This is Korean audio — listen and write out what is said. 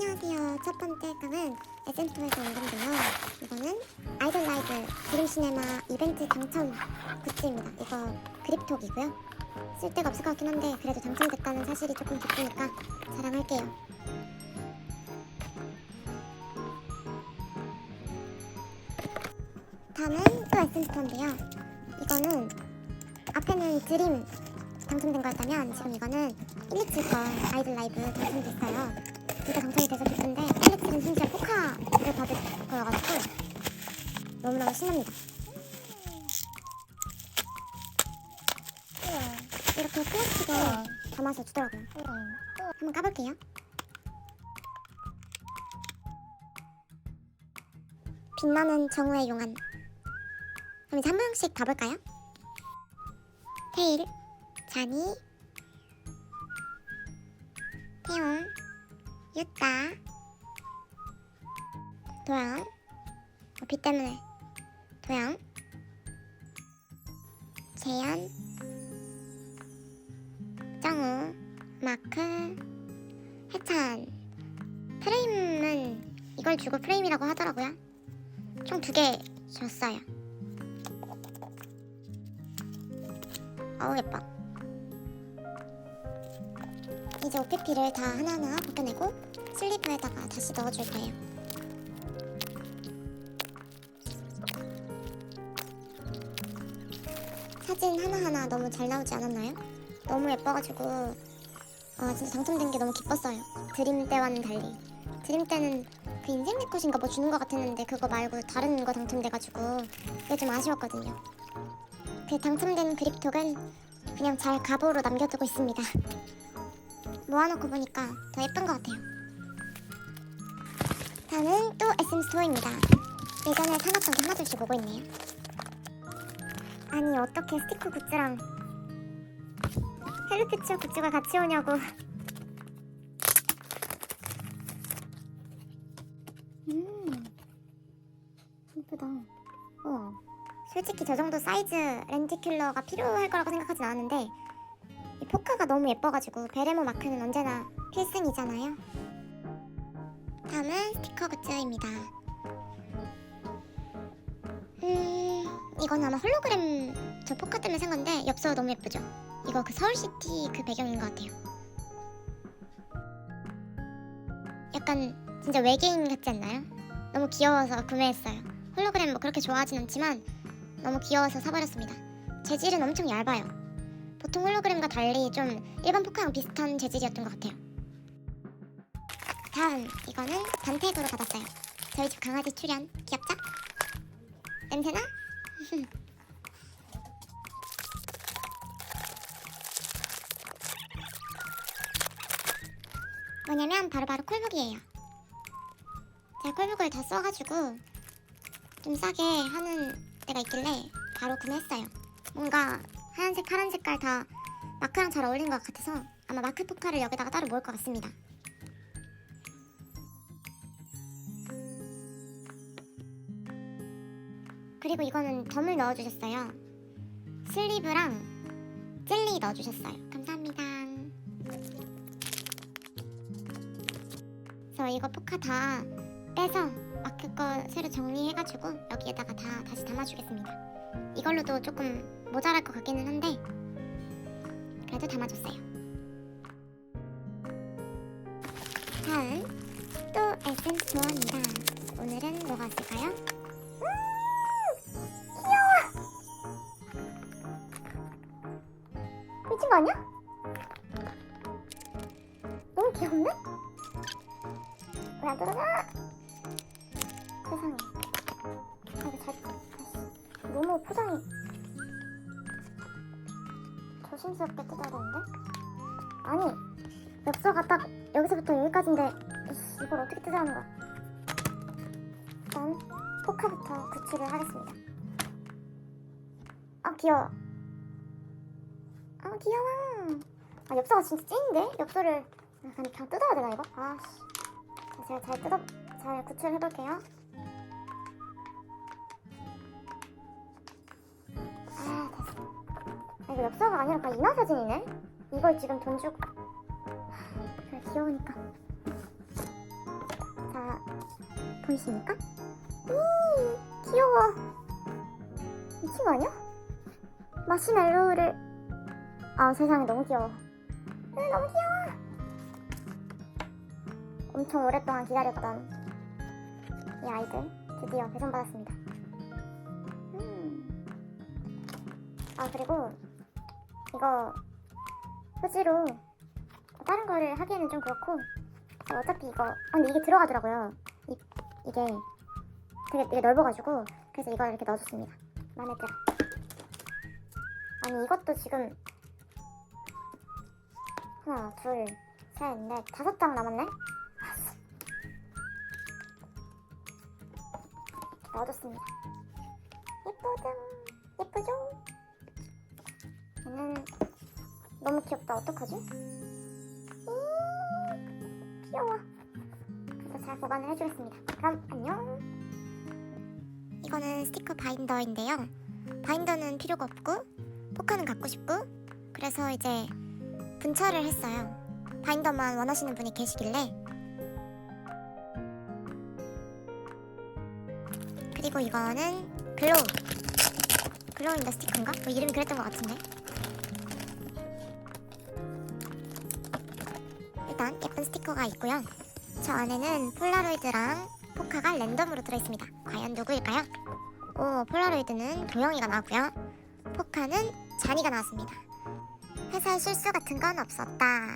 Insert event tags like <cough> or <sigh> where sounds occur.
안녕하세요. 첫 번째 깡은 에센토에서 온 건데요. 이거는 아이돌 라이브 드림 시네마 이벤트 당첨 굿즈입니다. 이거 그립톡이고요. 쓸 데가 없을 것 같긴 한데 그래도 당첨됐다는 사실이 조금 기쁘니까 자랑할게요. 다음은 또 에센토인데요. 이거는 앞에는 드림 당첨된 거였다면 지금 이거는 127거 아이돌 라이브 당첨됐어요. 둘다 당첨이 돼서 기쁜데 127은 심지어 포카를 받을 거여가지고 너무너무 신납니다. 이렇게 플라스틱에 담아서 주더라고요. 한번 까볼게요. 빛나는 정우의 용안. 그럼 이제 한 명씩 가볼까요? 테일, 자니, 태용, 유따, 도영, 어, 비 때문에 도영, 재현, 정우, 마크, 해찬. 프레임은 이걸 주고 프레임이라고 하더라고요. 총 두 개 줬어요. 어우 예뻐. 이제 OPP를 다 하나하나 벗겨내고 슬리브에다가 다시 넣어줄 거예요. 사진 하나하나 너무 잘 나오지 않았나요? 너무 예뻐가지고 아 진짜 당첨된 게 너무 기뻤어요. 드림 때와는 달리. 드림 때는 그 인생 내 컷인가 뭐 주는 것 같았는데 그거 말고 다른 거 당첨돼가지고 그게 좀 아쉬웠거든요. 그 당첨된 그립톡은 그냥 잘 가보로 남겨두고 있습니다. 모아놓고 보니까 더 예쁜 것 같아요. 다음은 또 SM 스토어입니다. 예전에 사놨던 게 하나둘씩 오고 있네요. 아니 어떻게 스티커 굿즈랑 헬로피처 굿즈가 같이 오냐고. 음, 예쁘다. 우와. 솔직히 저 정도 사이즈 렌티큘러가 필요할 거라고 생각하진 않았는데 이 포카가 너무 예뻐가지고 베레모 마크는 언제나 필승이잖아요. 다음은 스티커 굿즈입니다. 음, 이건 아마 홀로그램 저 포카 때문에 산 건데 엽서 너무 예쁘죠? 이거 그 서울시티 그 배경인 것 같아요. 약간 진짜 외계인 같지 않나요? 너무 귀여워서 구매했어요. 홀로그램 뭐 그렇게 좋아하진 않지만 너무 귀여워서 사버렸습니다. 재질은 엄청 얇아요. 보통 홀로그램과 달리 좀 일반 포카랑 비슷한 재질이었던 것 같아요. 다음 이거는 단택으로 받았어요. 저희 집 강아지 출연 귀엽죠? 냄새나? <laughs> 뭐냐면 바로바로 콜북이에요. 제가 콜북을 다 써가지고 좀 싸게 하는 데가 있길래 바로 구매했어요. 뭔가 하얀색, 파란 색깔 다 마크랑 잘 어울리는 것 같아서 아마 마크 포카를 여기다가 따로 모을 것 같습니다. 그리고 이거는 덤을 넣어주셨어요. 슬리브랑 젤리 넣어주셨어요. 감사합니다. 그래서 이거 포카 다 빼서 마크 거 새로 정리해가지고 여기에다가 다 다시 담아주겠습니다. 이걸로도 조금 모자랄 것 같기는 한데 그래도 담아줬어요. 다음 또 에센스 스토어입니다. 오늘은 뭐가 있을까요? 미친 거 아니야? 너무 귀엽네? 왜안 들어가? 세상에. 아, 이거 잘. 너무 포장이 조심스럽게 뜯어야 되는데? 아니, 엽서가 딱 여기서부터 여기까지인데, 이걸 어떻게 뜯어야 하는 거야? 일단, 포카부터 구출을 하겠습니다. 아, 귀여워. 아 귀여워. 아 엽서가 진짜 찐인데? 엽서를 아, 그냥 뜯어야 되나 이거? 아씨. 제가 잘 뜯어 잘 구출해 볼게요. 이거 엽서가 아니라 그냥 인화 사진이네. 이걸 지금 돈 주고. 하, 그래 귀여우니까. 보이십니까? 이 귀여워. 미친 거 아니야? 마시멜로우를 아 세상에 너무 귀여워. 음, 너무 귀여워. 엄청 오랫동안 기다렸던 이 아이들 드디어 배송받았습니다. 음. 아 그리고 이거 후지로 다른 거를 하기에는 좀 그렇고 어, 어차피 이거 아 근데 이게 들어가더라고요. 이, 이게 되게, 되게 넓어가지고 그래서 이걸 이렇게 넣어줬습니다. 마음에 들어. 아니 이것도 지금 하나, 둘, 셋, 넷, 다섯 장 남았네. <laughs> 넣어줬습니다. 예쁘죠? 예쁘죠? 너무 귀엽다. 어떡하지? 음, 귀여워. 그래서 잘 보관을 해주겠습니다. 그럼 안녕. 이거는 스티커 바인더인데요. 바인더는 필요가 없고 포카는 갖고 싶고 그래서 이제 분차를 했어요. 바인더만 원하시는 분이 계시길래 그리고 이거는 글로우 글로우 인더 스티커인가? 뭐 이름이 그랬던 것 같은데 일단 예쁜 스티커가 있고요. 저 안에는 폴라로이드랑 포카가 랜덤으로 들어있습니다. 과연 누구일까요? 오 폴라로이드는 도영이가 나왔고요. 포카는 잔이가 나왔습니다. 회사에 실수 같은 건 없었다